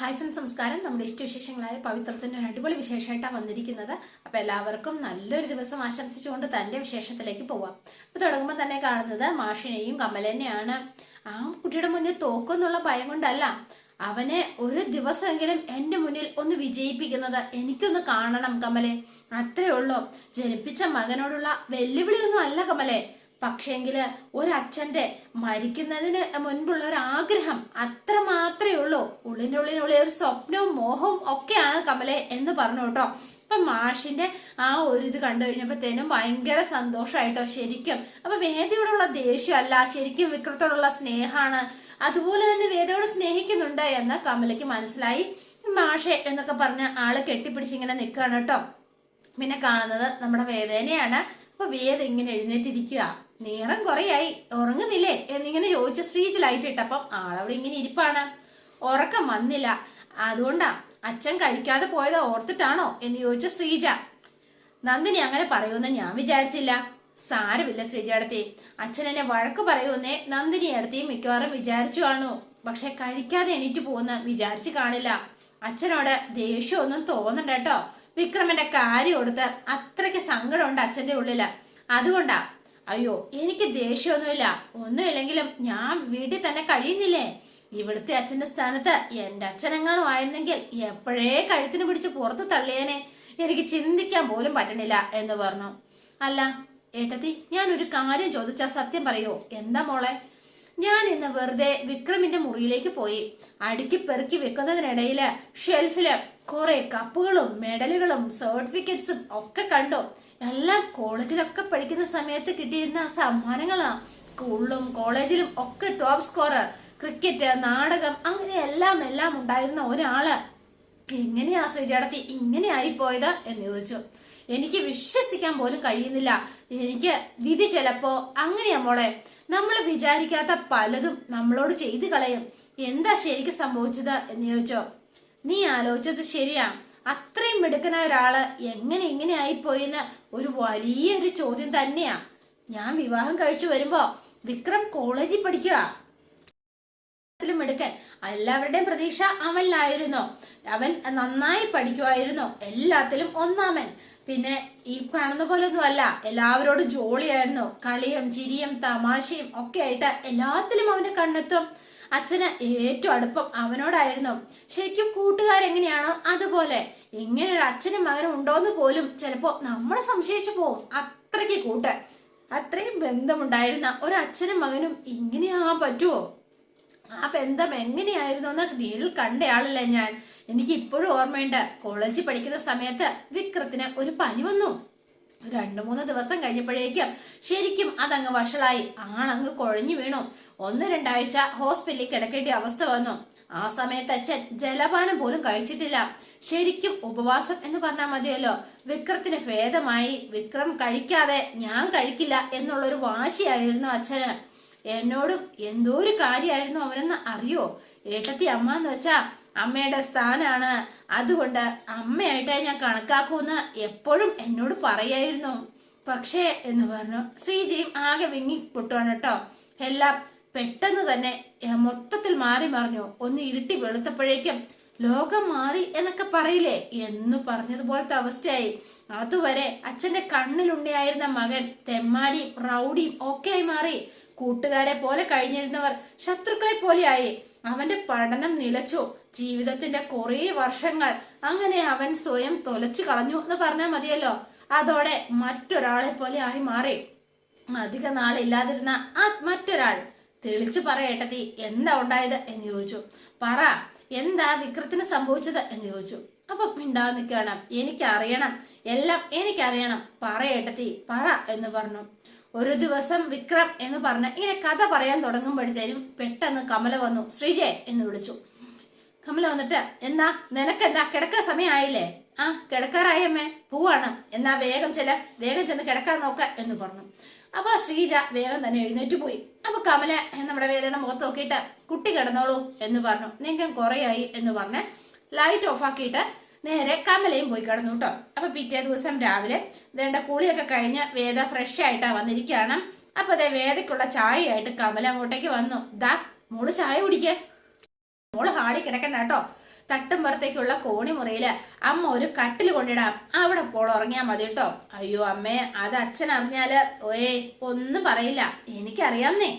Hi സംസ്കാരം നമ്മുടെ ഇഷ്ടവിശേഷങ്ങളായ പവിത്രത്തിന്റെ ഒരു അടിപൊളി വിശേഷമായിട്ടാണ് വന്നിരിക്കുന്നത്. അപ്പൊ എല്ലാവർക്കും നല്ലൊരു ദിവസം ആശംസിച്ചുകൊണ്ട് തന്റെ വിശേഷത്തിലേക്ക് പോവാം. അപ്പൊ തുടങ്ങുമ്പോൾ തന്നെ കാണുന്നത് മാഷിനെയും കമലനെയാണ് ആ കുട്ടിയുടെ മുന്നിൽ തോക്കുന്നുള്ള ഭയം കൊണ്ടല്ല അവനെ ഒരു ദിവസമെങ്കിലും എന്റെ മുന്നിൽ ഒന്ന് വിജയിപ്പിക്കുന്നത് എനിക്കൊന്ന് കാണണം കമലെ. അത്രേ ഉള്ളൂ. ജനിപ്പിച്ച മകനോടുള്ള വെല്ലുവിളിയൊന്നും അല്ല കമലെ. പക്ഷേങ്കിൽ ഒരച്ഛന്റെ മരിക്കുന്നതിന് മുൻപുള്ള ഒരു ആഗ്രഹം അത്ര മാത്രമേ ഉള്ളൂ. ഉള്ളിനുള്ളിനുള്ളിൽ ഒരു സ്വപ്നവും മോഹവും ഒക്കെയാണ് കമലെ എന്ന് പറഞ്ഞു കേട്ടോ. അപ്പൊ മാഷിന്റെ ആ ഒരു ഇത് കണ്ടു കഴിഞ്ഞപ്പോഴത്തേനും ഭയങ്കര സന്തോഷമായിട്ടോ ശരിക്കും. അപ്പൊ വേദിയോടുള്ള ദേഷ്യമല്ല ശരിക്കും വിക്രത്തോടുള്ള സ്നേഹമാണ്. അതുപോലെ തന്നെ വേദയോട് സ്നേഹിക്കുന്നുണ്ട് എന്ന് കമലയ്ക്ക് മനസ്സിലായി. മാഷെ എന്നൊക്കെ പറഞ്ഞ ആൾ കെട്ടിപ്പിടിച്ച് ഇങ്ങനെ നിൽക്കുകയാണ് കേട്ടോ. പിന്നെ കാണുന്നത് നമ്മുടെ വേദനയാണ്. അപ്പൊ വേദ ഇങ്ങനെ എഴുന്നേറ്റിരിക്കുക. നേരം കുറയായി. ഉറങ്ങുന്നില്ലേ? എന്നിങ്ങനെ ചോദിച്ച ശ്രീജ് ലൈറ്റ് ഇട്ടപ്പം ആളവിടെ ഇങ്ങനെ ഇരിപ്പാണ്. ഉറക്കം വന്നില്ല. അതുകൊണ്ടാ അച്ഛൻ കഴിക്കാതെ പോയത് ഓർത്തിട്ടാണോ എന്ന് ചോദിച്ച ശ്രീജ. നന്ദിനി അങ്ങനെ പറയുമെന്ന് ഞാൻ വിചാരിച്ചില്ല. സാരമില്ല ശ്രീജയടത്തി അച്ഛൻ എന്നെ വഴക്ക് പറയുമെന്നേ നന്ദിനി അടുത്തി മിക്കവാറും വിചാരിച്ചു കാണൂ. പക്ഷെ കഴിക്കാതെ എണീറ്റ് പോകുന്ന വിചാരിച്ചു കാണില്ല. അച്ഛനോട് ദേഷ്യമൊന്നും തോന്നണ്ട കേട്ടോ. വിക്രമന്റെ കാര്യം കൊടുത്ത് അത്രയ്ക്ക് സങ്കടമുണ്ട് അച്ഛന്റെ ഉള്ളിൽ. അതുകൊണ്ടാ അയ്യോ എനിക്ക് ദേഷ്യമൊന്നുമില്ല. ഒന്നുമില്ലെങ്കിലും ഞാൻ വീട്ടിൽ തന്നെ കഴിയുന്നില്ലേ? ഇവിടുത്തെ അച്ഛന്റെ സ്ഥാനത്ത് എന്റെ അച്ഛനെങ്ങാനും ആയിരുന്നെങ്കിൽ എപ്പോഴേ കഴുത്തിന് പിടിച്ച് പുറത്ത് തള്ളിയേനെ. എനിക്ക് ചിന്തിക്കാൻ പോലും പറ്റണില്ല എന്ന് പറഞ്ഞു. അല്ല ഏട്ടത്തി ഞാൻ ഒരു കാര്യം ചോദിച്ചാ സത്യം പറയോ? എന്താ മോളെ? ഞാൻ ഇന്ന് വെറുതെ വിക്രമിന്റെ മുറിയിലേക്ക് പോയി. അടുക്കി പെറുക്കി വെക്കുന്നതിനിടയിൽ ഷെൽഫിൽ കുറെ കപ്പുകളും മെഡലുകളും സർട്ടിഫിക്കറ്റ്സും ഒക്കെ കണ്ടു. എല്ലാം കോളേജിലൊക്കെ പഠിക്കുന്ന സമയത്ത് കിട്ടിയിരുന്ന സമ്മാനങ്ങളാ. സ്കൂളിലും കോളേജിലും ഒക്കെ ടോപ്പ് സ്കോറർ ക്രിക്കറ്റ് നാടകം അങ്ങനെ എല്ലാം എല്ലാം ഉണ്ടായിരുന്ന ഒരാൾ. എങ്ങനെയാ ശ്രീചേടത്തി ഇങ്ങനെ ആയി ആയിപ്പോയത് എന്ന് ചോദിച്ചു. എനിക്ക് വിശ്വസിക്കാൻ പോലും കഴിയുന്നില്ല. എനിക്ക് വിധി ചിലപ്പോ അങ്ങനെയാ മോളെ. നമ്മൾ വിചാരിക്കാത്ത പലതും നമ്മളോട് ചെയ്തു കളയും. എന്താ ശരിക്കും സംഭവിച്ചത് എന്ന് ചോദിച്ചോ? നീ ആലോചിച്ചത് ശരിയാ. അത്രയും മിടുക്കനായ ഒരാൾ എങ്ങനെ ഇങ്ങനെ ആയിപ്പോയെന്ന് ഒരു വലിയൊരു ചോദ്യം തന്നെയാ. ഞാൻ വിവാഹം കഴിച്ചു വരുമ്പോ വിക്രം കോളേജിൽ പഠിക്കുക മിടുക്കൻ. എല്ലാവരുടെയും പ്രതീക്ഷ അവനിലായിരുന്നു. അവൻ നന്നായി പഠിക്കുമായിരുന്നു എല്ലാത്തിലും ഒന്നാമൻ. പിന്നെ ഈ കാണുന്ന പോലെ ഒന്നും അല്ല. എല്ലാവരോടും ജോളിയായിരുന്നു. കളിയും ചിരിയും തമാശയും ഒക്കെ ആയിട്ട് എല്ലാത്തിലും അവന്റെ കണ്ണെത്തും. അച്ഛന് ഏറ്റവും അടുപ്പം അവനോടായിരുന്നു. ശരിക്കും കൂട്ടുകാരെങ്ങനെയാണോ അതുപോലെ. ഇങ്ങനെ ഒരു അച്ഛനും മകനും ഉണ്ടോന്ന് പോലും ചിലപ്പോ നമ്മളെ സംശയിച്ചു പോവും. അത്രയ്ക്ക് കൂട്ട്. അത്രയും ബന്ധമുണ്ടായിരുന്ന ഒരു അച്ഛനും മകനും ഇങ്ങനെയാ പറ്റുമോ ആ ബന്ധം എങ്ങനെയായിരുന്നു എന്ന് നേരിൽ കണ്ടയാളല്ലേ ഞാൻ. എനിക്ക് ഇപ്പോഴും ഓർമ്മയുണ്ട്. കോളേജിൽ പഠിക്കുന്ന സമയത്ത് വിക്രത്തിന് ഒരു പനി വന്നു. രണ്ടു മൂന്ന് ദിവസം കഴിഞ്ഞപ്പോഴേക്കും ശരിക്കും അതങ്ങ് വഷളായി. ആളങ്ങ് കുഴഞ്ഞു വീണു. ഒന്ന് രണ്ടാഴ്ച ഹോസ്പിറ്റലിൽ കിടക്കേണ്ട അവസ്ഥ വന്നു. ആ സമയത്ത് അച്ഛൻ ജലപാനം പോലും കഴിച്ചിട്ടില്ല. ശരിക്കും ഉപവാസം എന്ന് പറഞ്ഞാൽ മതിയല്ലോ. വിക്രത്തിന് ഭേദമായി. വിക്രം കഴിക്കാതെ ഞാൻ കഴിക്കില്ല എന്നുള്ളൊരു വാശിയായിരുന്നു അച്ഛന്. എന്നോടും എന്തോ ഒരു കാര്യമായിരുന്നു അവനെന്ന് അറിയോ? ഏട്ടത്തി അമ്മ എന്ന് വെച്ചാ അമ്മയുടെ സ്ഥാനാണ്. അതുകൊണ്ട് അമ്മയായിട്ടേ ഞാൻ കണക്കാക്കൂന്ന് എപ്പോഴും എന്നോട് പറയായിരുന്നു. പക്ഷേ എന്ന് പറഞ്ഞു ശ്രീജയും ആകെ വിങ്ങി പൊട്ടുവാണ് കേട്ടോ. എല്ലാം പെട്ടെന്ന് തന്നെ മൊത്തത്തിൽ മാറി മറിഞ്ഞു. ഒന്ന് ഇരുട്ടി വെളുത്തപ്പോഴേക്കും ലോകം മാറി എന്നൊക്കെ പറയില്ലേ? എന്ന് പറഞ്ഞതുപോലത്തെ അവസ്ഥയായി. അതുവരെ അച്ഛന്റെ കണ്ണിലുണ്ടായിരുന്ന മകൻ തെമ്മാടിയും റൗഡിയും ആയി മാറി. കൂട്ടുകാരെ പോലെ കഴിഞ്ഞിരുന്നവർ ശത്രുക്കളെ പോലെയായി. അവന്റെ പഠനം നിലച്ചു. ജീവിതത്തിന്റെ കുറേ വർഷങ്ങൾ അങ്ങനെ അവൻ സ്വയം തൊലച്ചു കളഞ്ഞു എന്ന് പറഞ്ഞാൽ മതിയല്ലോ. അതോടെ മറ്റൊരാളെ പോലെ ആയി മാറി. അധിക നാളില്ലാതിരുന്ന ആ മറ്റൊരാൾ തെളിച്ചു പറയേട്ടത്തി എന്താ ഉണ്ടായത്? എന്ന് ചോദിച്ചു. പറ എന്താ വിക്രത്തിന് സംഭവിച്ചത്? എന്ന് ചോദിച്ചു. അപ്പൊ മിണ്ടാതെ നിൽക്കണം എനിക്കറിയണം എല്ലാം എനിക്കറിയണം. പറയേട്ടത്തി പറ എന്ന് പറഞ്ഞു. ഒരു ദിവസം വിക്രം എന്ന് പറഞ്ഞ ഇങ്ങനെ കഥ പറയാൻ തുടങ്ങുമ്പോഴത്തേനും പെട്ടെന്ന് കമല വന്നു. ശ്രീജെ എന്ന് വിളിച്ചു. കമല വന്നിട്ട് എന്നാ നിനക്ക് എന്താ കിടക്കാൻ സമയമായില്ലേ ആ കിടക്കാറായി അമ്മേ. പോവാണ്. എന്നാ വേഗം ചെല്ല. വേഗം ചെന്ന് കിടക്കാൻ നോക്ക എന്ന് പറഞ്ഞു. അപ്പൊ ശ്രീജ വേഗം തന്നെ എഴുന്നേറ്റ് പോയി. അപ്പൊ കമല നമ്മുടെ വേദന മുഖത്ത് നോക്കിയിട്ട് കുട്ടി കിടന്നോളൂ എന്ന് പറഞ്ഞു. നിങ്ങൾക്ക് കുറയായി എന്ന് പറഞ്ഞ് ലൈറ്റ് ഓഫ് ആക്കിയിട്ട് നേരെ കമലയും പോയി കിടന്നു കേട്ടോ അപ്പൊ പിറ്റേ ദിവസം രാവിലെ വേണ്ട കുളിയൊക്കെ കഴിഞ്ഞ് വേദ ഫ്രഷ് ആയിട്ടാ വന്നിരിക്കുകയാണ്. അപ്പൊ അതെ വേദയ്ക്കുള്ള ചായയായിട്ട് കമല അങ്ങോട്ടേക്ക് വന്നു. ദാ മോൾ ചായ കുടിക്കേ. മോൾ ഹാളി കിടക്കണ്ട കേട്ടോ തട്ടും പുറത്തേക്കുള്ള കോണി മുറിയിൽ അമ്മ ഒരു കട്ടിൽ കൊണ്ടിടാം. അവിടെ പോൾ ഉറങ്ങിയാ മതി കേട്ടോ അയ്യോ അമ്മേ അത് അച്ഛൻ അറിഞ്ഞാൽ ഓയേ ഒന്നും പറയില്ല. എനിക്കറിയാന്നേ.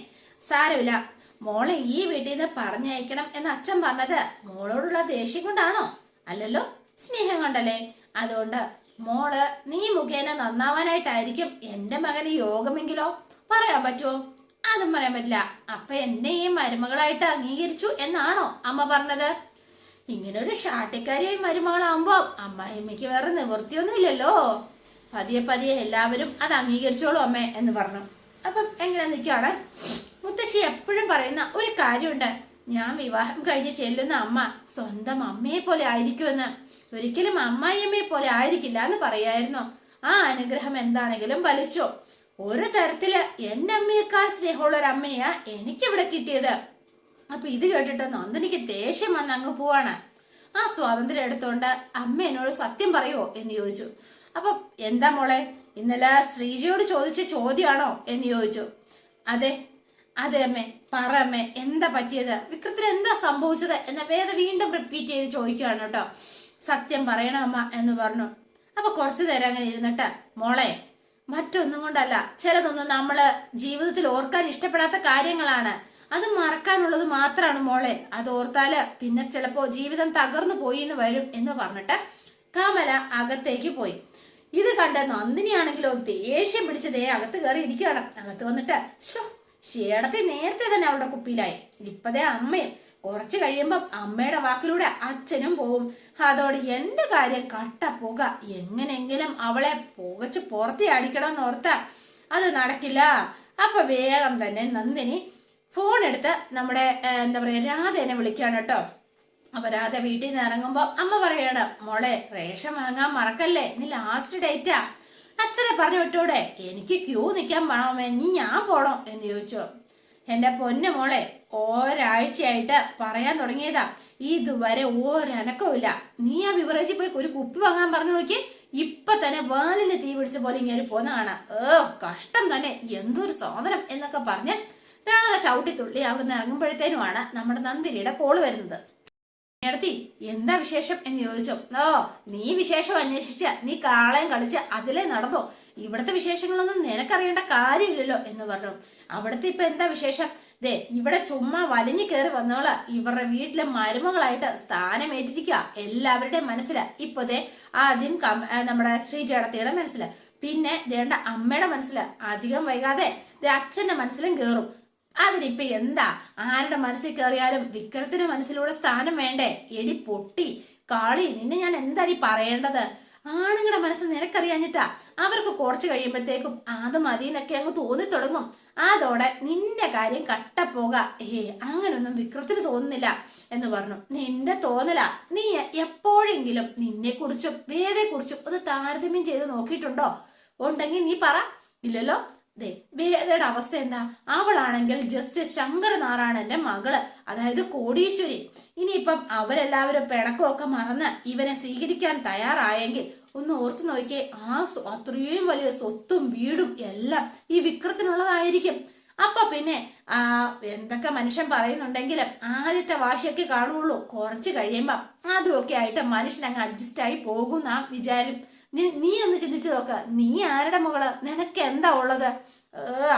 സാരമില്ല. മോളെ ഈ വീട്ടിൽ നിന്ന് പറഞ്ഞയക്കണം എന്ന് അച്ഛൻ പറഞ്ഞത് മോളോടുള്ള ദേഷ്യം കൊണ്ടാണോ? അല്ലല്ലോ സ്നേഹം കൊണ്ടല്ലേ? അതുകൊണ്ട് മോൾ നീ മുഖേന നന്നാവാനായിട്ടായിരിക്കും എന്റെ മകന് യോഗമെങ്കിലോ? പറയാൻ പറ്റുമോ അതും പറയാൻ പറ്റില്ല. അപ്പൊ എന്നെ ഈ മരുമകളായിട്ട് അംഗീകരിച്ചു എന്നാണോ അമ്മ പറഞ്ഞത്? ഇങ്ങനെ ഒരു ഷാട്ടിക്കാരിയായി മരുമകളാവുമ്പോ അമ്മായിമ്മയ്ക്ക് വേറെ നിവൃത്തിയൊന്നും ഇല്ലല്ലോ. പതിയെ പതിയെ എല്ലാവരും അത് അംഗീകരിച്ചോളൂ അമ്മേ എന്ന് പറഞ്ഞു. അപ്പം എങ്ങനെ നിൽക്കുകയാണ്? മുത്തശ്ശി എപ്പോഴും പറയുന്ന ഒരു കാര്യമുണ്ട്. ഞാൻ വിവാഹം കഴിഞ്ഞ് ചെല്ലുന്ന അമ്മ സ്വന്തം അമ്മയെ പോലെ ആയിരിക്കുമെന്ന്. ഒരിക്കലും അമ്മായിയമ്മയെ പോലെ ആയിരിക്കില്ല എന്ന് പറയായിരുന്നു. ആ അനുഗ്രഹം എന്താണെങ്കിലും വലിച്ചോ ഒരു തരത്തിൽ എന്റെ അമ്മയേക്കാൾ സ്നേഹമുള്ള ഒരു അമ്മയാ എനിക്ക് ഇവിടെ കിട്ടിയത്. അപ്പൊ ഇത് കേട്ടിട്ട് നന്ദനിക്ക് ദേഷ്യം വന്ന് അങ്ങ് പോവാണ്. ആ സ്വാതന്ത്ര്യം എടുത്തോണ്ട് അമ്മ എന്നോട് സത്യം പറയുമോ എന്ന് ചോദിച്ചു. അപ്പൊ എന്താ മോളെ ഇന്നലെ ശ്രീജയോട് ചോദിച്ച ചോദ്യമാണോ എന്ന് ചോദിച്ചു. അതെ അതെ അമ്മേ പറ അമ്മേ എന്താ പറ്റിയത്? വിക്രത്തിന് എന്താ സംഭവിച്ചത്? എന്ന വേദ വീണ്ടും റിപ്പീറ്റ് ചെയ്ത് ചോദിക്കുകയാണ് കേട്ടോ. സത്യം പറയണം അമ്മ എന്ന് പറഞ്ഞു. അപ്പൊ കുറച്ചു നേരം അങ്ങനെ ഇരുന്നിട്ട് മോളെ മറ്റൊന്നും കൊണ്ടല്ല. ചിലതൊന്നും നമ്മൾ ജീവിതത്തിൽ ഓർക്കാൻ ഇഷ്ടപ്പെടാത്ത കാര്യങ്ങളാണ്. അത് മറക്കാനുള്ളത് മാത്രമാണ് മോളെ. അത് ഓർത്താൽ പിന്നെ ചിലപ്പോ ജീവിതം തകർന്നു പോയി എന്ന് വരും എന്ന് പറഞ്ഞിട്ട് കമല അകത്തേക്ക് പോയി. ഇത് കണ്ട നന്ദിനിയാണെങ്കിലോ ദേഷ്യം പിടിച്ച് ദേ അകത്ത് കയറി ഇരിക്കുകയാണ്. അകത്ത് വന്നിട്ട് ഷോ ഷേടത്തെ നേരത്തെ തന്നെ അവളുടെ കുപ്പിയിലായി. ഇപ്പതേ അമ്മയും കുറച്ച് കഴിയുമ്പം അമ്മയുടെ വാക്കിലൂടെ അച്ഛനും പോവും. അതോട് എന്റെ കാര്യം കട്ട പുക. എങ്ങനെങ്കിലും അവളെ പുകച്ച് പുറത്തി അടിക്കണമെന്ന് ഓർത്താ. അത് നടക്കില്ല. അപ്പൊ വേഗം തന്നെ നന്ദിനി ഫോൺ എടുത്ത് നമ്മുടെ എന്താ പറയാ രാധേനെ വിളിക്കാണ് കേട്ടോ. അപ്പൊ രാധ വീട്ടിൽ നിന്ന് ഇറങ്ങുമ്പോ അമ്മ പറയാണ് മോളെ റേഷൻ വാങ്ങാൻ മറക്കല്ലേ? നീ ലാസ്റ്റ് ഡേറ്റാ അച്ഛനെ പറഞ്ഞു വിട്ടോടെ എനിക്ക് ക്യൂ നിൽക്കാൻ പണമേ നീ ഞാൻ പോണോ എന്ന് ചോദിച്ചു. എന്റെ പൊന്നു മോളെ ഒരാഴ്ചയായിട്ട് പറയാൻ തുടങ്ങിയതാ. ഇതുവരെ ഒരനക്കവുമില്ല. നീ ആ ബിവറേജിൽ പോയി ഒരു കുപ്പി വാങ്ങാൻ പറഞ്ഞു നോക്കി. ഇപ്പൊ തന്നെ വാലിന്റെ തീ പിടിച്ച പോലെ ഇങ്ങനെ പോന്ന കാണാം. ഏ കഷ്ടം തന്നെ. എന്തൊരു സാധനം എന്നൊക്കെ പറഞ്ഞ് രാധ ചവിട്ടി തുള്ളി അവിടുന്ന് ഇറങ്ങുമ്പോഴത്തേനുമാണ് നമ്മുടെ നന്ദിനിയുടെ കോൾ വരുന്നത്. നേരത്തി എന്താ വിശേഷം എന്ന് ചോദിച്ചു. ഓ നീ വിശേഷം അന്വേഷിച്ച നീ കാളയം കളിച്ച് അതിലേ നടന്നോ? ഇവിടുത്തെ വിശേഷങ്ങളൊന്നും നിനക്കറിയേണ്ട കാര്യമില്ലല്ലോ എന്ന് പറഞ്ഞു. അവിടുത്തെ ഇപ്പൊ എന്താ വിശേഷം? ദേ ഇവിടെ ചുമ്മാ വലിഞ്ഞു കയറി വന്നോൾ. ഇവരുടെ വീട്ടിലെ മരുമകളായിട്ട് സ്ഥാനമേറ്റിരിക്കുക എല്ലാവരുടെയും മനസ്സില. ഇപ്പൊ ദേ ആദ്യം നമ്മുടെ ശ്രീ ശ്രീജേടത്തിയുടെ മനസ്സിൽ. പിന്നെ ദേണ്ട അമ്മയുടെ മനസ്സിൽ. അധികം വൈകാതെ അച്ഛന്റെ മനസ്സിലും കേറും. അതിനിപ്പൊ എന്താ? ആരുടെ മനസ്സിൽ കയറിയാലും വിക്രത്തിന്റെ മനസ്സിലൂടെ സ്ഥാനം വേണ്ടേ? എടി പൊട്ടി കാളി നിന്നെ ഞാൻ എന്താടി പറയേണ്ടത്? ആണുങ്ങളുടെ മനസ്സ് നിനക്കറിയാഞ്ഞിട്ടാ? അവർക്ക് കുറച്ച് കഴിയുമ്പോഴത്തേക്കും അത് മതി എന്നൊക്കെ അങ്ങ് തോന്നി തുടങ്ങും അതോടെ നിന്റെ കാര്യം കട്ടപ്പോക. ഏ അങ്ങനൊന്നും വിക്രത്തിന് തോന്നുന്നില്ല എന്ന് പറഞ്ഞു. നിന്റെ തോന്നല. നീ എപ്പോഴെങ്കിലും നിന്നെക്കുറിച്ചും കുറിച്ചും വേദയെ കുറിച്ചും ഒന്ന് താരതമ്യം ചെയ്ത് നോക്കിയിട്ടുണ്ടോ? ഉണ്ടെങ്കിൽ നീ പറ. ഇല്ലല്ലോ? വേദയുടെ അവസ്ഥ എന്താ? അവളാണെങ്കിൽ ജസ്റ്റ് ശങ്കരനാരായണന്റെ മകൾ അതായത് കോടീശ്വരി. ഇനിയിപ്പം അവരെല്ലാവരും പിണക്കമൊക്കെ മറന്ന് ഇവനെ സ്വീകരിക്കാൻ തയ്യാറായെങ്കിൽ ഒന്ന് ഓർത്തു നോക്കിയേ ആ അത്രയും വലിയ സ്വത്തും വീടും എല്ലാം ഈ വിക്രത്തിനുള്ളതായിരിക്കും. അപ്പൊ പിന്നെ എന്തൊക്കെ മനുഷ്യൻ പറയുന്നുണ്ടെങ്കിലും ആദ്യത്തെ വാശിയൊക്കെ കാണുള്ളൂ. കുറച്ച് കഴിയുമ്പം അതുമൊക്കെ ആയിട്ട് മനുഷ്യൻ അങ്ങ് അഡ്ജസ്റ്റ് ആയി പോകും നാം വിചാരം നീ ഒന്ന് ചിന്തിച്ചു നോക്ക. നീ ആരുടെ മകൾ? നിനക്ക് എന്താ ഉള്ളത്?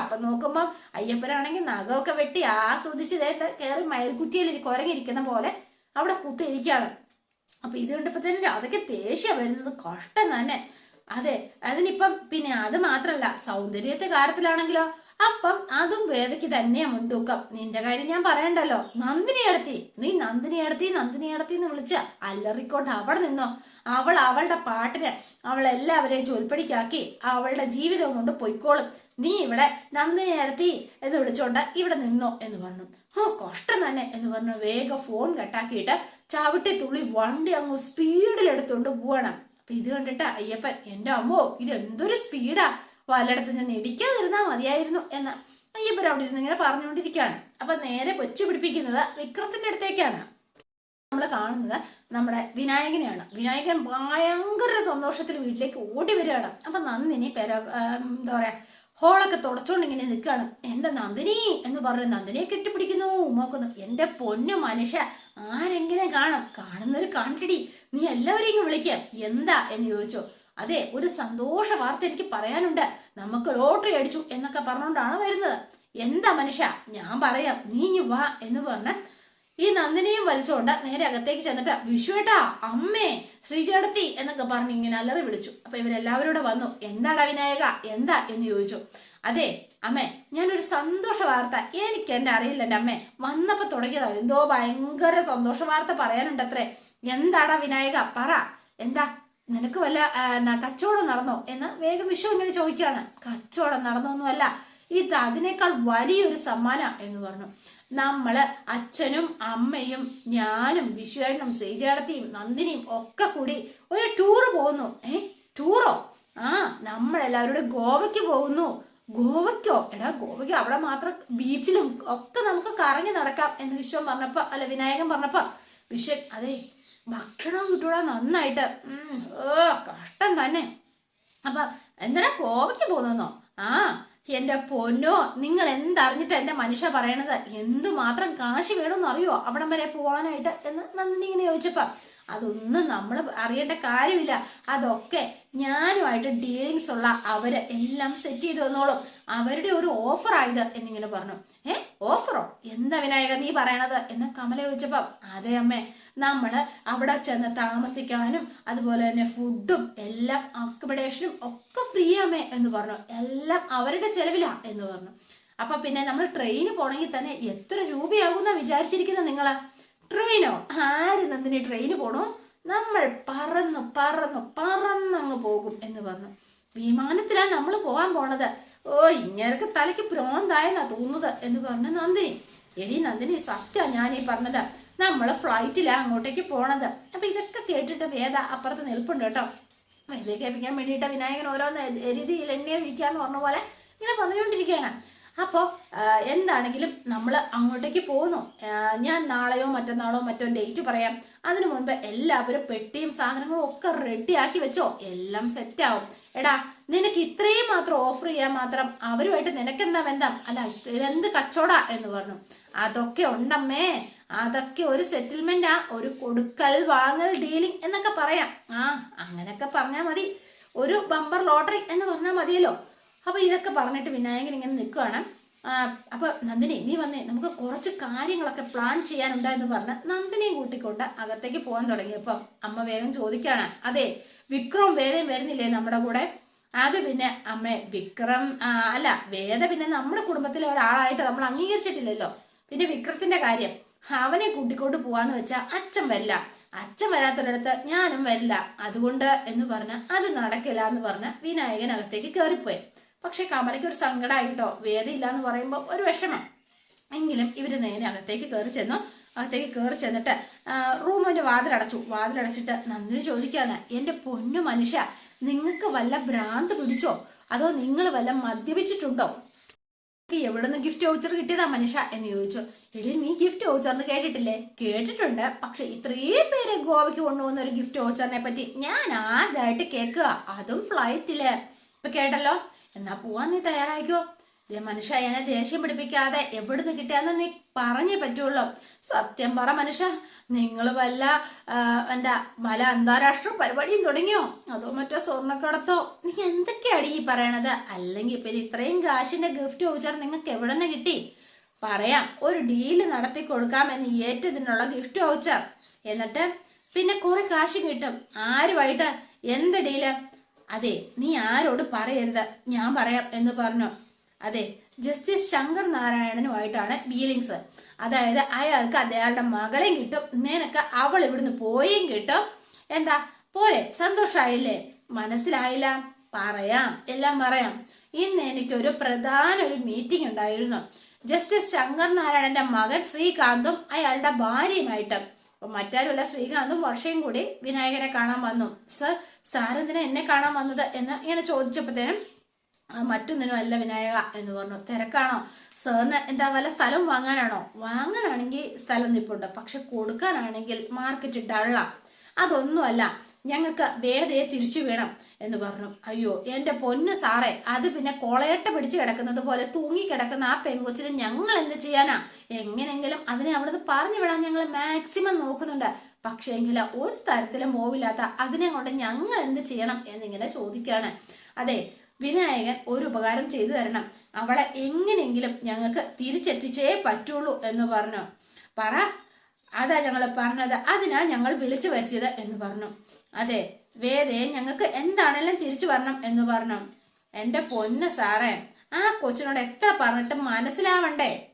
അപ്പൊ നോക്കുമ്പം അയ്യപ്പനാണെങ്കിൽ നഖമൊക്കെ വെട്ടി ആസ്വദിച്ച് കയറി മയൽക്കുറ്റിയിൽ കുരങ്ങിരിക്കുന്ന പോലെ അവിടെ കുത്തിയിരിക്കുകയാണ്. അപ്പൊ ഇത് കണ്ടപ്പോ തന്നെ അതൊക്കെ ദേഷ്യം വരുന്നത് കഷ്ടം തന്നെ. അതെ അതിനിപ്പം പിന്നെ അത് മാത്രല്ല സൗന്ദര്യത്തെ കാര്യത്തിലാണെങ്കിലോ? അപ്പം അതും വേദയ്ക്ക് തന്നെയാ മുൻതൂക്കം. നിന്റെ കാര്യം ഞാൻ പറയണ്ടല്ലോ. നന്ദിനി അടുത്തി നീ നന്ദിനി അടുത്തി നന്ദിനി അടുത്തി എന്ന് വിളിച്ച അല്ലറിക്കൊണ്ട് അവിടെ നിന്നോ? അവൾ അവളുടെ പാട്ടിന് അവൾ എല്ലാവരെയും ചൊൽപ്പടിക്കാക്കി അവളുടെ ജീവിതം കൊണ്ട് പൊയ്ക്കോളും. നീ ഇവിടെ നന്ദിനി എന്ന് വിളിച്ചോണ്ട് ഇവിടെ നിന്നോ എന്ന് പറഞ്ഞു. ഓ കഷ്ടം തന്നെ എന്ന് പറഞ്ഞു. വേഗം ഫോൺ കട്ടാക്കിയിട്ട് ചവിട്ടി തുള്ളി വണ്ടി അങ്ങ് സ്പീഡിൽ എടുത്തോണ്ട് പോവണം. അപ്പൊ ഇത് കണ്ടിട്ട് അയ്യപ്പൻ എന്റെ അമ്മോ ഇത് എന്തൊരു സ്പീഡാ പലയിടത്ത് ഞാൻ ഇടിക്കാതിരുന്നാ മതിയായിരുന്നു എന്ന അയ്യപ്പൻ അവിടെ ഇരുന്ന് ഇങ്ങനെ പറഞ്ഞുകൊണ്ടിരിക്കുകയാണ് അപ്പൊ നേരെ കൊച്ചു പിടിപ്പിക്കുന്നത് വിക്രത്തിന്റെ അടുത്തേക്കാണ്. നമ്മൾ കാണുന്നത് നമ്മുടെ വിനായകനെയാണ്. വിനായകൻ ഭയങ്കര സന്തോഷത്തിൽ വീട്ടിലേക്ക് ഓടി വരികയാണ്. അപ്പൊ നന്ദിനി പെര എന്താ പറയാ ഹോളൊക്കെ തുടച്ചോണ്ട് ഇങ്ങനെ നിൽക്കുകയാണ് എന്റെ നന്ദിനി? എന്ന് പറഞ്ഞ് നന്ദിനിയെ കെട്ടിപ്പിടിക്കുന്നു. ഉമ്മക്കുന്നു എന്റെ പൊന്നു മനുഷ്യ ആരെങ്ങനെ കാണും? കാണുന്നവർ കാണിടി നീ എല്ലാവരെയും വിളിക്കാം. എന്താ? എന്ന് ചോദിച്ചു. അതെ ഒരു സന്തോഷ വാർത്ത എനിക്ക് പറയാനുണ്ട്. നമുക്ക് ലോട്ടറി അടിച്ചു എന്നൊക്കെ പറഞ്ഞുകൊണ്ടാണ് വരുന്നത്. എന്താ മനുഷ്യ ഞാൻ പറയാം. നീ വാ എന്ന് പറഞ്ഞ് ഈ നന്ദിനിയും വലിച്ചുകൊണ്ട് നേരെ അകത്തേക്ക് ചെന്നിട്ട് വിഷുവേട്ടാ അമ്മേ ശ്രീചേടത്തി എന്നൊക്കെ പറഞ്ഞ് ഇങ്ങനെ അലറി വിളിച്ചു. അപ്പൊ ഇവരെല്ലാവരും വന്നു എന്താടാ വിനായക എന്താ? എന്ന് ചോദിച്ചു. അതെ അമ്മേ ഞാനൊരു സന്തോഷ വാർത്ത എനിക്ക് എന്നെ അറിയില്ല എന്റെ അമ്മേ. വന്നപ്പോ തുടങ്ങിയതാ. എന്തോ ഭയങ്കര സന്തോഷ വാർത്ത പറയാനുണ്ടത്രേ. എന്താടാ വിനായക പറ. എന്താ? നിനക്ക് വല്ല കച്ചവടം നടന്നോ? എന്ന് വേഗം വിഷു ഇങ്ങനെ ചോദിക്കുകയാണ്. കച്ചവടം നടന്നൊന്നുമല്ല. ഇത് അതിനേക്കാൾ വലിയൊരു സമ്മാനം എന്ന് പറഞ്ഞു. നമ്മൾ അച്ഛനും അമ്മയും ഞാനും വിശ്വേട്ടനും ശ്രീജേടത്തിയും നന്ദിനിയും ഒക്കെ കൂടി ഒരു ടൂർ പോകുന്നു. ഏ? ടൂറോ ആ നമ്മളെല്ലാവരും ഗോവയ്ക്ക് പോകുന്നു. ഗോവയ്ക്കോ? എടാ ഗോവയ്ക്ക് അവിടെ മാത്രം ബീച്ചിലും ഒക്കെ നമുക്ക് കറങ്ങി നടക്കാം എന്ന് വിശ്വം പറഞ്ഞപ്പോ അല്ല വിനായകൻ പറഞ്ഞപ്പോ വിശ്വൻ അതെ ഭക്ഷണം കിട്ടൂടാ നന്നായിട്ട്. ഓ കഷ്ടം തന്നെ. അപ്പൊ എന്തിനാ ഗോവയ്ക്ക് പോകുന്നോ ആ എന്റെ പൊന്നോ നിങ്ങൾ എന്തറിഞ്ഞിട്ട് എന്റെ മനുഷ്യ പറയണത്? എന്തുമാത്രം കാശ് വേണമെന്ന് അറിയോ? അവിടം വരെ പോവാനായിട്ട് എന്ന് നന്ദിനി ഇങ്ങനെ ചോദിച്ചപ്പോ അതൊന്നും നമ്മൾ അറിയേണ്ട കാര്യമില്ല. അതൊക്കെ ഞാനുമായിട്ട് ഡീലിങ്സ് ഉള്ള അവർ എല്ലാം സെറ്റ് ചെയ്ത് തന്നോളും. അവരുടെ ഒരു ഓഫർ ആയത് എന്നിങ്ങനെ പറഞ്ഞു. ഏ ഓഫറോ എന്താ വിനായക നീ പറയണത്? എന്ന് കമല ചോദിച്ചപ്പോ അതെ അമ്മേ നമ്മൾ അവിടെ ചെന്ന് താമസിക്കാനും അതുപോലെ തന്നെ ഫുഡും എല്ലാം അക്കോമഡേഷനും ഒക്കെ ഫ്രീ ആമേ എന്ന് പറഞ്ഞു. എല്ലാം അവരുടെ ചെലവിലാ എന്ന് പറഞ്ഞു. അപ്പൊ പിന്നെ നമ്മൾ ട്രെയിന് പോണെങ്കിൽ തന്നെ എത്ര രൂപയാകുന്ന വിചാരിച്ചിരിക്കുന്നത് നിങ്ങൾ ട്രെയിനോ ആര് നന്ദിനി ട്രെയിന് പോണോ? നമ്മൾ പറന്നു പറന്നു പറന്നങ്ങ് പോകും എന്ന് പറഞ്ഞു. വിമാനത്തിലാ നമ്മൾ പോകാൻ പോണത്. ഓ ഇങ്ങനൊക്കെ തലയ്ക്ക് ഭ്രോന്തായെന്നാ തോന്നുന്നത് എന്ന് പറഞ്ഞു നന്ദിനി. എടി നന്ദിനി സത്യ ഞാൻ ഈ പറഞ്ഞത്. നമ്മൾ ഫ്ലൈറ്റിലാണ് അങ്ങോട്ടേക്ക് പോണത്. അപ്പൊ ഇതൊക്കെ കേട്ടിട്ട് വേദ അപ്പുറത്ത് നിൽപ്പുണ്ട് കേട്ടോ. ഇത് കേൾപ്പിക്കാൻ വേണ്ടിയിട്ട് വിനായകൻ ഓരോന്ന് രീതിയിൽ എണ്ണയെ ഒഴിക്കാന്ന് പറഞ്ഞ പോലെ ഇങ്ങനെ പറഞ്ഞുകൊണ്ടിരിക്കുകയാണ്. അപ്പോൾ എന്താണെങ്കിലും നമ്മൾ അങ്ങോട്ടേക്ക് പോകുന്നു ഞാൻ നാളെയോ മറ്റന്നാളോ മറ്റോ ഡേറ്റ് പറയാം. അതിനു മുൻപ് എല്ലാവരും പെട്ടിയും സാധനങ്ങളും ഒക്കെ റെഡിയാക്കി വെച്ചോ. എല്ലാം സെറ്റ് ആവും. എടാ നിനക്ക് ഇത്രയും മാത്രം ഓഫർ ചെയ്യാൻ മാത്രം അവരുമായിട്ട് നിനക്കെന്താ ബന്ധം? അല്ല ഇതെന്ത് കച്ചോടാ എന്ന് പറഞ്ഞു. അതൊക്കെ ഉണ്ടമ്മേ. അതൊക്കെ ഒരു ആ. ഒരു കൊടുക്കൽ വാങ്ങൽ ഡീലിംഗ് എന്നൊക്കെ പറയാം. ആ അങ്ങനെയൊക്കെ പറഞ്ഞാൽ മതി. ഒരു ബമ്പർ ലോട്ടറി എന്ന് പറഞ്ഞാൽ മതിയല്ലോ. അപ്പൊ ഇതൊക്കെ പറഞ്ഞിട്ട് വിനായകൻ ഇങ്ങനെ നിൽക്കുകയാണ് അപ്പൊ നന്ദിനി നീ വന്നേ. നമുക്ക് കുറച്ച് കാര്യങ്ങളൊക്കെ പ്ലാൻ ചെയ്യാനുണ്ടെന്ന് പറഞ്ഞ് നന്ദിനിയും കൂട്ടിക്കൊണ്ട് അകത്തേക്ക് പോകാൻ തുടങ്ങിയപ്പം അമ്മ വേഗം ചോദിക്കാണ്. അതെ വിക്രം വേദയും വരുന്നില്ലേ നമ്മുടെ കൂടെ? അത് പിന്നെ അമ്മ വിക്രം അല്ല വേദ പിന്നെ നമ്മുടെ കുടുംബത്തിലെ ഒരാളായിട്ട് നമ്മൾ അംഗീകരിച്ചിട്ടില്ലല്ലോ. പിന്നെ വിക്രത്തിന്റെ കാര്യം. അവനെ കൂട്ടിക്കൊണ്ട് പോവാന്ന് വെച്ചാ അച്ഛൻ വരില്ല. അച്ഛൻ വരാത്തൊരിടത്ത് ഞാനും വരില്ല. അതുകൊണ്ട് എന്ന് പറഞ്ഞ അത് നടക്കില്ല എന്ന് പറഞ്ഞ വിനായകൻ അകത്തേക്ക് കയറിപ്പോയി പക്ഷെ കമലയ്ക്ക് ഒരു സങ്കടമായിട്ടോ വേദിയില്ല എന്ന് പറയുമ്പോൾ ഒരു വിഷമം. എങ്കിലും ഇവർ നേരെ അകത്തേക്ക് കയറി ചെന്നു. അകത്തേക്ക് കയറി ചെന്നിട്ട് റൂമിന്റെ വാതിലടച്ചു. വാതിലടച്ചിട്ട് നന്ദിനി ചോദിക്കാണ് എന്റെ പൊന്നു മനുഷ്യ നിങ്ങൾക്ക് വല്ല ഭ്രാന്ത് പിടിച്ചോ? അതോ നിങ്ങൾ വല്ല മദ്യപിച്ചിട്ടുണ്ടോ? നിനക്ക് എവിടുന്ന് ഗിഫ്റ്റ് വൗച്ചർ കിട്ടിയതാ മനുഷ്യ? എന്ന് ചോദിച്ചു. എടി നീ ഗിഫ്റ്റ് വൗച്ചർ എന്ന് കേട്ടിട്ടില്ലേ? കേട്ടിട്ടുണ്ട്. പക്ഷെ ഇത്രയും പേരെ ഗോവയ്ക്ക് കൊണ്ടുപോകുന്ന ഒരു ഗിഫ്റ്റ് വൗച്ചറിനെ പറ്റി ഞാൻ ആദ്യമായിട്ട് കേൾക്കുക. അതും ഫ്ലൈറ്റിൽ ഇപ്പൊ കേട്ടല്ലോ. എന്നാ പോവാൻ നീ തയ്യാറായിക്കോ? മനുഷ്യ എന്നെ ദേഷ്യം പിടിപ്പിക്കാതെ എവിടുന്ന് കിട്ടിയാന്ന് നീ പറഞ്ഞേ പറ്റുള്ളൂ. സത്യം പറ മനുഷ്യ നിങ്ങൾ വല്ല എന്താ മല അന്താരാഷ്ട്ര പരിപാടിയും തുടങ്ങിയോ? അതോ മറ്റോ സ്വർണക്കടത്തോ? നീ എന്തൊക്കെയാടി ഈ പറയണത്? അല്ലെങ്കിൽ പിന്നെ ഇത്രയും കാശിന്റെ ഗിഫ്റ്റ് ചോദിച്ചാൽ നിങ്ങൾക്ക് എവിടെ നിന്ന് കിട്ടി? പറയാം ഒരു ഡീൽ നടത്തി കൊടുക്കാമെന്ന് ഏറ്റതിനുള്ള ഗിഫ്റ്റ് വൗച്ചർ എന്നിട്ട് പിന്നെ കുറെ കാശ് കിട്ടും. ആരുമായിട്ട്? എന്ത് ഡീൽ അതെ നീ ആരോട് പറയരുത്. ഞാൻ പറയാം എന്ന് പറഞ്ഞു. അതെ ജസ്റ്റിസ് ശങ്കർ നാരായണനുമായിട്ടാണ് ഡീലിങ്സ് അതായത് അയാൾക്ക് അയാളുടെ മകളെയും കിട്ടും നിനക്ക് അവൾ ഇവിടുന്ന് പോയും കിട്ടും. എന്താ? പോരെ സന്തോഷായില്ലേ? മനസ്സിലായില്ല. പറയാം എല്ലാം പറയാം. ഇന്ന് എനിക്കൊരു പ്രധാന ഒരു മീറ്റിംഗ് ഉണ്ടായിരുന്നു. ജസ്റ്റിസ് ശങ്കർ നാരായണന്റെ മകൻ ശ്രീകാന്തും അയാളുടെ ഭാര്യയുമായിട്ട്. മറ്റാരുമല്ല ശ്രീകാന്തും വർഷയും കൂടി വിനായകനെ കാണാൻ വന്നു. സർ സാരെന്തിനാ എന്നെ കാണാൻ വന്നത് എന്ന് ഇങ്ങനെ ചോദിച്ചപ്പോഴത്തേനും "ആ, മറ്റൊന്നിനും അല്ല വിനായക എന്ന് പറഞ്ഞു. തിരക്കാണോ? സാറിന് എന്താ വല്ല സ്ഥലം വാങ്ങാനാണോ? വാങ്ങാനാണെങ്കിൽ സ്ഥലം നിപ്പുണ്ട്. പക്ഷെ കൊടുക്കാനാണെങ്കിൽ മാർക്കറ്റ് ഡള്ള അതൊന്നുമല്ല. ഞങ്ങൾക്ക് വേദയെ തിരിച്ചു വേണം എന്ന് പറഞ്ഞു. അയ്യോ എന്റെ പൊന്ന് സാറേ അത് പിന്നെ കൊളയട്ട പിടിച്ചു കിടക്കുന്നത് പോലെ തൂങ്ങി കിടക്കുന്ന ആ പെങ്കൊച്ചിന് ഞങ്ങൾ എന്ത് ചെയ്യാനാ? എങ്ങനെങ്കിലും അതിനെ അവിടുന്ന് പറഞ്ഞു വിടാൻ ഞങ്ങൾ മാക്സിമം നോക്കുന്നുണ്ട്. പക്ഷേങ്കിൽ ഒരു തരത്തിലും പോവില്ലാത്ത അതിനെ കൊണ്ട് ഞങ്ങൾ എന്ത് ചെയ്യണം എന്നിങ്ങനെ ചോദിക്കാണ്. അതെ വിനായകൻ ഒരു ഉപകാരം ചെയ്തു തരണം. അവളെ എങ്ങനെയെങ്കിലും ഞങ്ങൾക്ക് തിരിച്ചെത്തിച്ചേ പറ്റുള്ളൂ എന്ന് പറഞ്ഞു. പറ. അതാ ഞങ്ങൾ പറഞ്ഞത്. അതിനാ ഞങ്ങൾ വിളിച്ചു വരുത്തിയത് എന്ന് പറഞ്ഞു. അതെ വേദയെ ഞങ്ങൾക്ക് എന്താണെങ്കിലും തിരിച്ചു വരണം എന്ന് പറഞ്ഞു. എന്റെ പൊന്ന് സാറേ ആ കൊച്ചിനോട് എത്ര പറഞ്ഞിട്ടും മനസ്സിലാവണ്ടേ?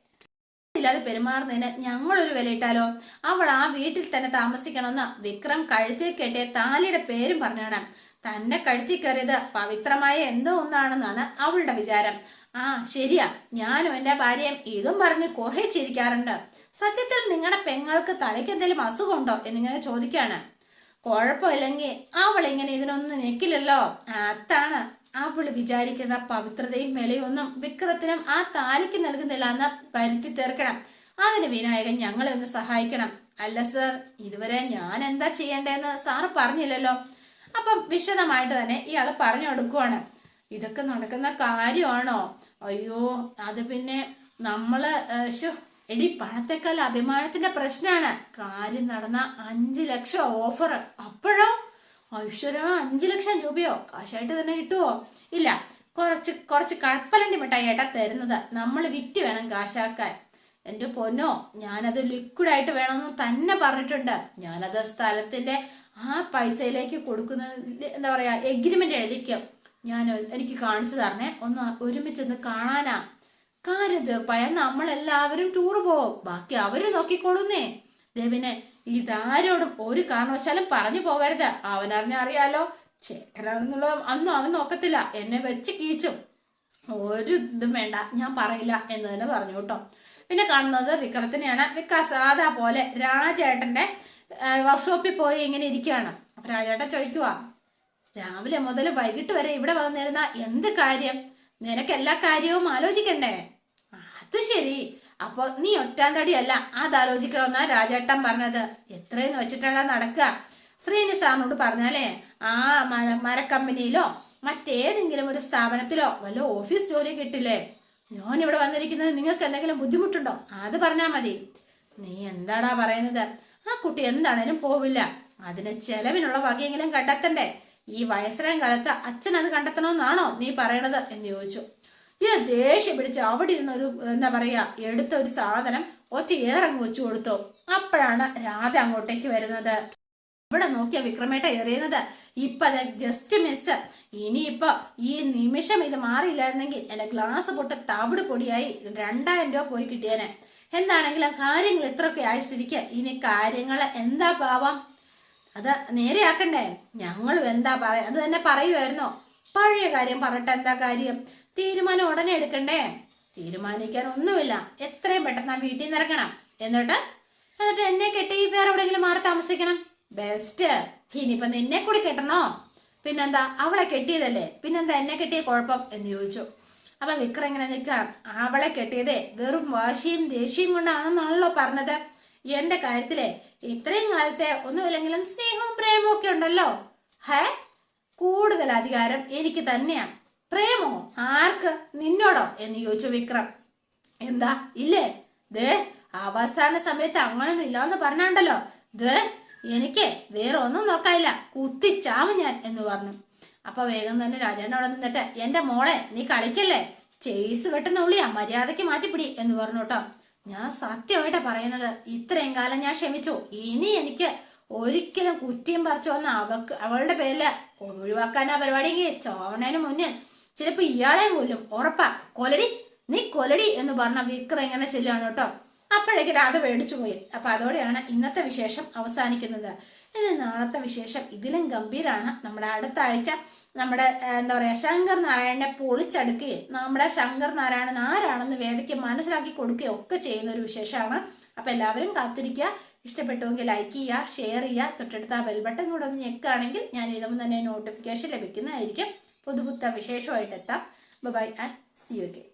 ഇല്ലാതെ പെരുമാറുന്നതിന് ഞങ്ങളൊരു വിലയിട്ടാലോ? അവൾ ആ വീട്ടിൽ തന്നെ താമസിക്കണമെന്ന് വിക്രം കഴുത്തിൽ താലിയുടെ പേരും പറഞ്ഞാണ്. തന്നെ കഴുത്തി കയറിയത് പവിത്രമായ എന്തോ ഒന്നാണെന്നാണ് അവളുടെ വിചാരം. ആ ശരിയാ. ഞാനും എന്റെ ഭാര്യയും ഇതും പറഞ്ഞ് കുറെ ചിരിക്കാറുണ്ട്. സത്യത്തിൽ നിങ്ങളുടെ പെങ്ങൾക്ക് തലയ്ക്ക് എന്തെങ്കിലും അസുഖമുണ്ടോ എന്നിങ്ങനെ ചോദിക്കാണ്. കുഴപ്പമില്ലെങ്കിൽ അവൾ ഇങ്ങനെ ഇതിനൊന്നും നിൽക്കില്ലല്ലോ അതാണ് അവൾ വിചാരിക്കുന്ന പവിത്രതയും വിലയൊന്നും വിക്രത്തിനും ആ താലിക്ക് നൽകുന്നില്ല എന്ന് വരുത്തി തീർക്കണം. അതിന് വിനായകൻ ഞങ്ങളെ ഒന്ന് സഹായിക്കണം. അല്ല സർ ഇതുവരെ ഞാൻ എന്താ ചെയ്യേണ്ടതെന്ന് സാറ് പറഞ്ഞില്ലല്ലോ. അപ്പം വിശദമായിട്ട് തന്നെ ഇയാൾ പറഞ്ഞു കൊടുക്കുവാണ് ഇതൊക്കെ നടക്കുന്ന കാര്യമാണോ? അയ്യോ അത് പിന്നെ നമ്മൾ എടി പണത്തെക്കാൾ അഭിമാനത്തിന്റെ പ്രശ്നമാണ് കാര്യം നടന്ന അഞ്ചു ലക്ഷം ഓഫർ അപ്പോഴോ? ഐശ്വര്യ അഞ്ചു ലക്ഷം രൂപയോ? കാശായിട്ട് തന്നെ കിട്ടുവോ? ഇല്ല കുറച്ച് കുറച്ച് കഴപ്പലണ്ടി മിഠായി ഏട്ടാ തരുന്നത്. നമ്മൾ വിറ്റ് വേണം കാശാക്കാൻ. എന്റെ പൊന്നോ ഞാനത് ലിക്വിഡായിട്ട് വേണമെന്ന് തന്നെ പറഞ്ഞിട്ടുണ്ട്. ഞാനത് സ്ഥലത്തിന്റെ ആ പൈസയിലേക്ക് കൊടുക്കുന്നതിൽ എന്താ പറയാ എഗ്രിമെന്റ് എഴുതിക്കും. ഞാൻ എനിക്ക് കാണിച്ചു തരണേ ഒന്ന് ഒരുമിച്ചൊന്ന് കാണാനാ. കാര്യം തീർപ്പായ നമ്മളെല്ലാവരും ടൂർ പോവും. ബാക്കി അവർ നോക്കിക്കൊള്ളുന്നേ. ദേവിനെ ഇതാരോടും ഒരു കാരണവശാലും പറഞ്ഞു പോവരുത്. അവനറിഞ്ഞ അറിയാലോ. ചേട്ടനാണെന്നുള്ള അന്നും അവൻ നോക്കത്തില്ല. എന്നെ വെച്ച് കീച്ചും. ഒരു ഇതും വേണ്ട. ഞാൻ പറയില്ല എന്ന് തന്നെ പറഞ്ഞു കേട്ടോ. പിന്നെ കാണുന്നത് വിക്രത്തിനെയാണ്. വിക്കാസ് പോലെ രാജേട്ടന്റെ വർക്ക്ഷോപ്പിൽ പോയി ഇങ്ങനെ ഇരിക്കുകയാണ്. അപ്പൊ രാജേട്ടൻ ചോദിക്കുക രാവിലെ മുതൽ വൈകിട്ട് വരെ ഇവിടെ വന്നിരുന്ന എന്ത് കാര്യം? നിനക്ക് എല്ലാ കാര്യവും ആലോചിക്കണ്ടേ? അത് ശരി. അപ്പൊ നീ ഒറ്റാൻ തടിയല്ല അതാലോചിക്കണമെന്നാ രാജേട്ടൻ പറഞ്ഞത്. എത്രയെന്ന് വെച്ചിട്ടാണ് നടക്കുക? ശ്രീനി സാറിനോട് പറഞ്ഞാലേ ആ മര മരക്കമ്പനിയിലോ മറ്റേതെങ്കിലും ഒരു സ്ഥാപനത്തിലോ വല്ല ഓഫീസ് ജോലി കിട്ടില്ലേ? ഞാൻ ഇവിടെ വന്നിരിക്കുന്നത് നിങ്ങൾക്ക് എന്തെങ്കിലും ബുദ്ധിമുട്ടുണ്ടോ? അത് പറഞ്ഞാൽ മതി. നീ എന്താടാ പറയുന്നത്? ആ കുട്ടി എന്താണേലും പോവില്ല. അതിന് ചെലവിനുള്ള വകയെങ്കിലും കണ്ടെത്തണ്ടേ. ഈ വയസ്സരം കാലത്ത് അച്ഛൻ അത് കണ്ടെത്തണമെന്നാണോ നീ പറയണത് എന്ന് ചോദിച്ചു. ഇത് ദേഷ്യം പിടിച്ച് അവിടെ ഇരുന്ന ഒരു എന്താ പറയാ എടുത്ത ഒരു സാധനം ഒത്തി ഏറങ്ങ് വെച്ചു കൊടുത്തു. അപ്പോഴാണ് രാധ അങ്ങോട്ടേക്ക് വരുന്നത്. ഇവിടെ നോക്കിയ വിക്രമേട്ട എറിയുന്നത്. ഇപ്പൊ അത് ജസ്റ്റ് മിസ് ഇനിയിപ്പോ ഈ നിമിഷം ഇത് മാറിയില്ലായിരുന്നെങ്കിൽ എന്റെ ഗ്ലാസ് പൊട്ട് തവിട് പൊടിയായി രണ്ടായിരം രൂപ പോയി കിട്ടിയേനെ. എന്താണെങ്കിലും കാര്യങ്ങൾ ഇത്രയൊക്കെ ആയ സ്ഥിതിക്ക്. ഇനി കാര്യങ്ങൾ എന്താ പാവാം? അത് നേരെയാക്കണ്ടേ? ഞങ്ങളും എന്താ പറയാ? അത് തന്നെ പറയുമായിരുന്നോ പഴയ കാര്യം പറഞ്ഞിട്ട് എന്താ കാര്യം? തീരുമാനം ഉടനെ എടുക്കണ്ടേ? തീരുമാനിക്കാൻ ഒന്നുമില്ല. എത്രയും പെട്ടെന്ന് വീട്ടിൽ നിന്ന് ഇറങ്ങണം. എന്നിട്ട്? എന്നിട്ട് എന്നെ കെട്ടി വേറെ എവിടെയെങ്കിലും മാറി താമസിക്കണം. ബെസ്റ്റ് ഇനിയിപ്പൊ നിന്നെ കൂടി കെട്ടണോ? പിന്നെന്താ? അവളെ കെട്ടിയതല്ലേ? പിന്നെന്താ എന്നെ കെട്ടിയ കുഴപ്പം? എന്ന് ചോദിച്ചു. അപ്പൊ വിക്രം ഇങ്ങനെ നിൽക്കാം. അവളെ കെട്ടിയതേ വെറും വാശിയും ദേഷ്യവും കൊണ്ടാണെന്നാണല്ലോ പറഞ്ഞത്. എന്റെ കാര്യത്തിലെ ഇത്രയും കാലത്തെ ഒന്നുമില്ലെങ്കിലും സ്നേഹവും പ്രേമവും ഒക്കെ ഉണ്ടല്ലോ. ഹേ? കൂടുതൽ അധികാരം എനിക്ക് തന്നെയാ. പ്രേമോ? ആർക്ക്? നിന്നോടോ? എന്ന് ചോദിച്ചു വിക്രം. എന്താ? ഇല്ലേ? ദേ അവസാന സമയത്ത് അങ്ങനൊന്നും ഇല്ലാന്ന് പറഞ്ഞാണ്ടല്ലോ. ദേ എനിക്ക് വേറെ ഒന്നും നോക്കാനില്ല. കുത്തിച്ചാവും ഞാൻ എന്ന് പറഞ്ഞു. അപ്പൊ വേഗം തന്നെ രാജേട്ടൻ അവിടെ നിന്നിട്ട് എന്റെ മോളെ നീ കളിക്കല്ലേ? ചേസ് വെട്ടുന്ന ഉള്ളിയാ മര്യാദയ്ക്ക് മാറ്റിപ്പിടി എന്ന് പറഞ്ഞു കേട്ടോ. ഞാൻ സത്യമായിട്ടാ പറയുന്നത്. ഇത്രയും കാലം ഞാൻ ക്ഷമിച്ചു. ഇനി എനിക്ക് ഒരിക്കലും കുറ്റിയും പറിച്ചു വന്ന അവക്ക് അവളുടെ പേരിൽ ഒഴിവാക്കാനാ പരിപാടിയെങ്കിൽ ചോവണേന് മുന്നേ ചിലപ്പോ ഇയാളെയും കൊല്ലും ഉറപ്പാ. കൊലടി നീ കൊലടി എന്ന് പറഞ്ഞ വിക്രം ഇങ്ങനെ ചെല്ലുകയാണ് കേട്ടോ. അപ്പോഴേക്ക് രാധ പേടിച്ചു പോയി. അപ്പൊ അതോടെയാണ് ഇന്നത്തെ വിശേഷം അവസാനിക്കുന്നത്. ഇനി നാളത്തെ വിശേഷം ഇതിലും ഗംഭീരാണ്. നമ്മുടെ അടുത്ത ആഴ്ച നമ്മുടെ എന്താ പറയാ ശങ്കർ നാരായണനെ പൊളിച്ചടുക്കുകയും നമ്മുടെ ശങ്കർ നാരായണൻ ആരാണെന്ന് വേദയ്ക്ക് മനസ്സിലാക്കി കൊടുക്കുകയും ഒക്കെ ചെയ്യുന്ന ഒരു വിശേഷമാണ്. അപ്പൊ എല്ലാവരും കാത്തിരിക്കുക. ഇഷ്ടപ്പെട്ടുവെങ്കിൽ ലൈക്ക് ചെയ്യുക ഷെയർ ചെയ്യുക. തൊട്ടടുത്ത ആ ബെൽ ബട്ടൺ കൂടെ ഒന്ന് ഞെക്കുകയാണെങ്കിൽ ഞാൻ ഇടുമ്പോൾ തന്നെ നോട്ടിഫിക്കേഷൻ ലഭിക്കുന്നതായിരിക്കും. പുതുപുത്ത വിശേഷമായിട്ട് എത്താം. Bye and see you K